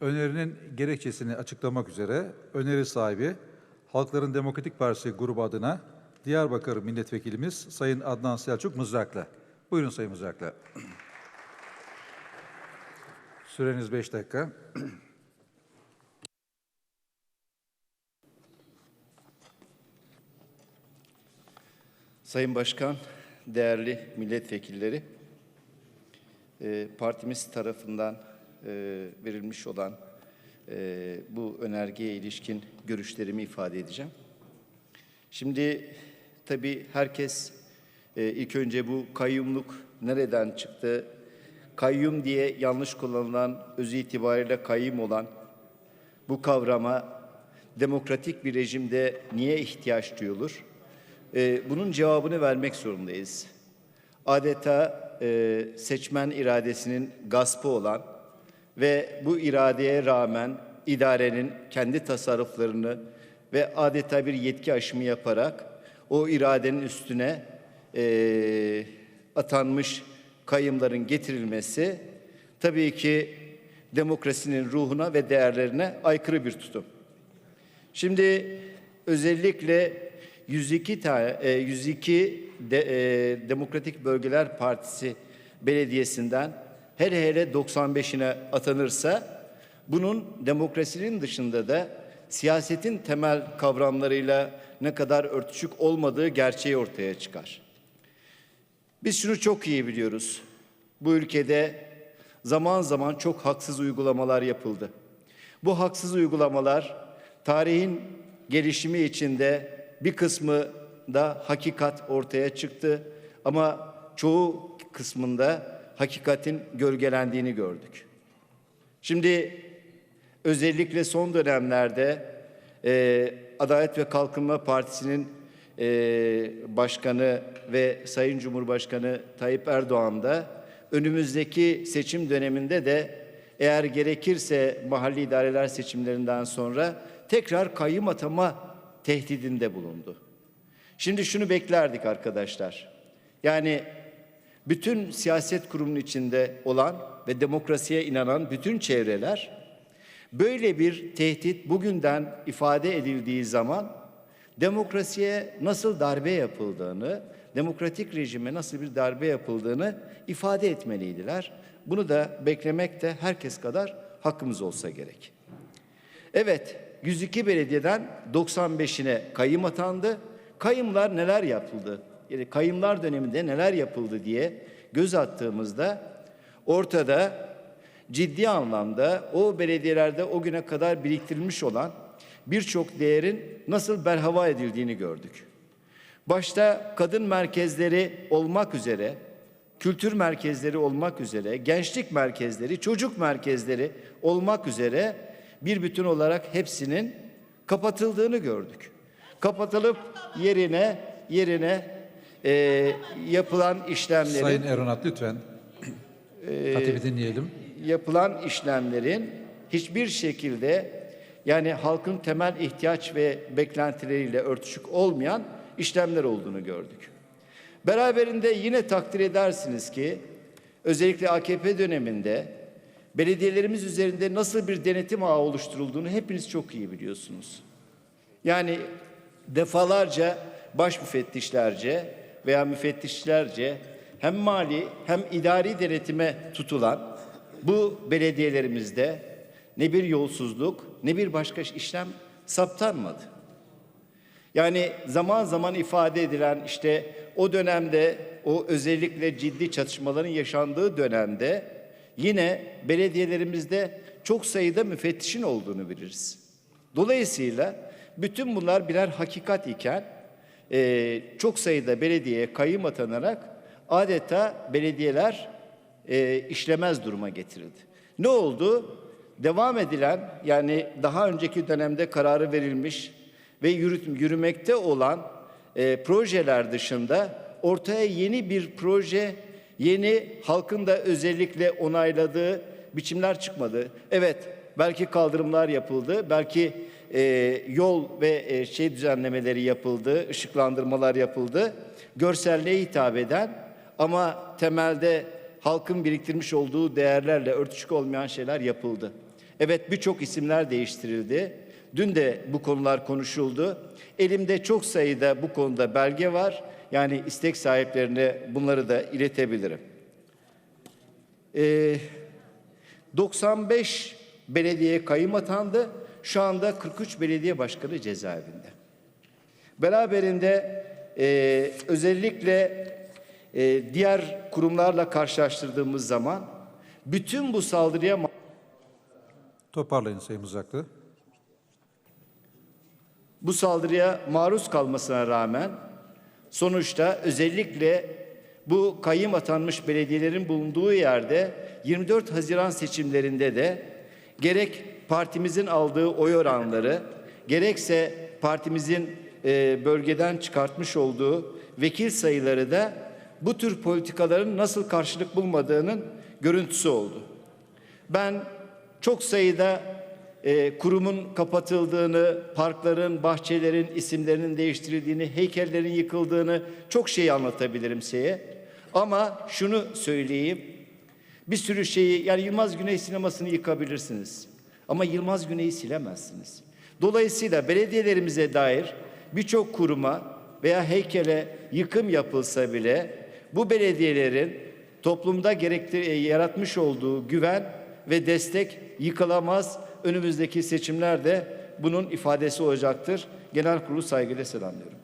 Önerinin gerekçesini açıklamak üzere öneri sahibi Halkların Demokratik Partisi grubu adına Diyarbakır Milletvekilimiz Sayın Adnan Selçuk Mızraklı. Buyurun Sayın Mızraklı. Süreniz 5 dakika. Sayın Başkan, değerli milletvekilleri, e, partimiz tarafından verilmiş olan e, bu önergeye ilişkin görüşlerimi ifade edeceğim. Şimdi tabii herkes e, ilk önce bu kayyumluk nereden çıktı? Kayyum diye yanlış kullanılan, özü itibariyle kayyum olan bu kavrama demokratik bir rejimde niye ihtiyaç duyulur? Bunun cevabını vermek zorundayız. Adeta e, seçmen iradesinin gaspı olan ve bu iradeye rağmen idarenin kendi tasarruflarını ve adeta bir yetki aşımı yaparak o iradenin üstüne e, atanmış kayımların getirilmesi tabii ki demokrasinin ruhuna ve değerlerine aykırı bir tutum. Şimdi özellikle 102 tane e, 102 de, e, Demokratik Bölgeler Partisi belediyesinden hele hele 95'ine atanırsa bunun demokrasinin dışında da siyasetin temel kavramlarıyla ne kadar örtüşük olmadığı gerçeği ortaya çıkar. Biz şunu çok iyi biliyoruz. Bu ülkede zaman zaman çok haksız uygulamalar yapıldı. Bu haksız uygulamalar tarihin gelişimi içinde bir kısmı da hakikat ortaya çıktı ama çoğu kısmında hakikatin gölgelendiğini gördük. Şimdi özellikle son dönemlerde e, Adalet ve Kalkınma Partisi'nin e, başkanı ve Sayın Cumhurbaşkanı Tayyip Erdoğan da önümüzdeki seçim döneminde de eğer gerekirse mahalli idareler seçimlerinden sonra tekrar kayyum atama tehdidinde bulundu. Şimdi şunu beklerdik arkadaşlar. Yani bütün siyaset kurumunun içinde olan ve demokrasiye inanan bütün çevreler böyle bir tehdit bugünden ifade edildiği zaman demokrasiye nasıl darbe yapıldığını, demokratik rejime nasıl bir darbe yapıldığını ifade etmeliydiler. Bunu da beklemek de herkes kadar hakkımız olsa gerek. Evet, 102 belediyeden 95'ine kayım atandı. Kayımlar neler yapıldı? Yani kayımlar döneminde neler yapıldı diye göz attığımızda ortada ciddi anlamda o belediyelerde o güne kadar biriktirilmiş olan birçok değerin nasıl berhava edildiğini gördük. Başta kadın merkezleri olmak üzere, kültür merkezleri olmak üzere, gençlik merkezleri, çocuk merkezleri olmak üzere bir bütün olarak hepsinin kapatıldığını gördük. Kapatılıp yerine yerine e, yapılan işlemlerin Sayın Eronat lütfen. Hatibi dinleyelim. yapılan işlemlerin hiçbir şekilde yani halkın temel ihtiyaç ve beklentileriyle örtüşük olmayan işlemler olduğunu gördük. Beraberinde yine takdir edersiniz ki özellikle AKP döneminde belediyelerimiz üzerinde nasıl bir denetim ağı oluşturulduğunu hepiniz çok iyi biliyorsunuz. Yani defalarca baş müfettişlerce veya müfettişlerce hem mali hem idari denetime tutulan bu belediyelerimizde ne bir yolsuzluk ne bir başka işlem saptanmadı. Yani zaman zaman ifade edilen işte o dönemde o özellikle ciddi çatışmaların yaşandığı dönemde yine belediyelerimizde çok sayıda müfettişin olduğunu biliriz. Dolayısıyla bütün bunlar birer hakikat iken e, çok sayıda belediyeye kayyum atanarak adeta belediyeler e, işlemez duruma getirildi. Ne oldu? Devam edilen yani daha önceki dönemde kararı verilmiş ve yürüt, yürümekte olan e, projeler dışında ortaya yeni bir proje, yeni halkın da özellikle onayladığı biçimler çıkmadı. Evet, belki kaldırımlar yapıldı, belki e, yol ve e, şey düzenlemeleri yapıldı, ışıklandırmalar yapıldı. Görselliğe hitap eden ama temelde halkın biriktirmiş olduğu değerlerle örtüşük olmayan şeyler yapıldı. Evet birçok isimler değiştirildi. Dün de bu konular konuşuldu. Elimde çok sayıda bu konuda belge var. Yani istek sahiplerine bunları da iletebilirim. Ee, 95 belediye kayım atandı. Şu anda 43 belediye başkanı cezaevinde. Beraberinde e, özellikle e, diğer kurumlarla karşılaştırdığımız zaman bütün bu saldırıya Toparlayın Sayın Mızraklı. bu saldırıya maruz kalmasına rağmen sonuçta özellikle bu kayyım atanmış belediyelerin bulunduğu yerde 24 Haziran seçimlerinde de gerek partimizin aldığı oy oranları gerekse partimizin e, bölgeden çıkartmış olduğu vekil sayıları da bu tür politikaların nasıl karşılık bulmadığının görüntüsü oldu. Ben çok sayıda e, kurumun kapatıldığını, parkların, bahçelerin isimlerinin değiştirildiğini, heykellerin yıkıldığını çok şey anlatabilirim size. Ama şunu söyleyeyim. Bir sürü şeyi yani Yılmaz Güney sinemasını yıkabilirsiniz. Ama Yılmaz Güney'i silemezsiniz. Dolayısıyla belediyelerimize dair birçok kuruma veya heykele yıkım yapılsa bile bu belediyelerin toplumda gerektir e, yaratmış olduğu güven ve destek yıkılamaz. Önümüzdeki seçimlerde bunun ifadesi olacaktır. Genel kurulu saygıyla selamlıyorum.